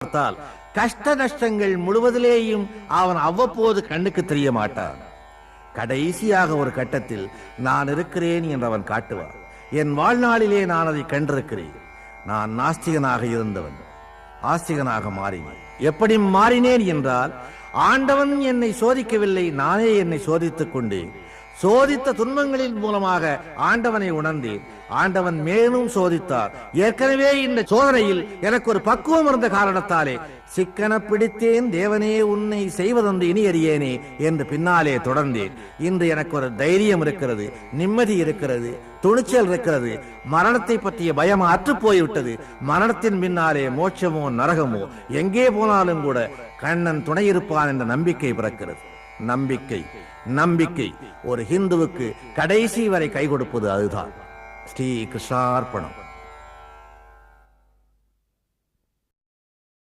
பார்த்தால் கஷ்ட நஷ்டங்கள் முழுவதிலேயும் அவன் அவ்வப்போது கண்ணுக்கு தெரிய மாட்டான் கடைசியாக ஒரு கட்டத்தில் நான் இருக்கிறேன் என்று அவன் காட்டுவான். என் வாழ்நாளிலே நான் அதை கண்டிருக்கிறேன். நான் நாஸ்திகனாக இருந்தவன் ஆஸ்திகனாக மாறினேன். எப்படி மாறினேன் என்றால் ஆண்டவன் என்னை சோதிக்கவில்லை நானே என்னை சோதித்துக் கொண்டேன். சோதித்த துன்பங்களின் மூலமாக ஆண்டவனை உணர்ந்தேன். ஆண்டவன் மேலும் சோதித்தார். ஏற்கனவே இந்த சோதனையில் எனக்கு ஒரு பக்குவம் இருந்த காரணத்தாலே சிக்கன பிடித்தேன் தேவனே உன்னை செய்வதென்று இனி அறியேனே என்று பின்னாலே தொடர்ந்தேன். இன்று எனக்கு ஒரு தைரியம் இருக்கிறது நிம்மதி இருக்கிறது துணிச்சல் இருக்கிறது. மரணத்தை பற்றிய பயம் அற்று போய்விட்டது. மரணத்தின் பின்னாலே மோட்சமோ நரகமோ எங்கே போனாலும் கூட கண்ணன் துணை இருப்பான் என்ற நம்பிக்கை பிறக்கிறது. நம்பிக்கை. நம்பிக்கை. ஒரு ஹிந்துவுக்கு கடைசி வரை கை கொடுப்பது அதுதான். ஸ்ரீ கிருஷ்ணார்ப்பணம்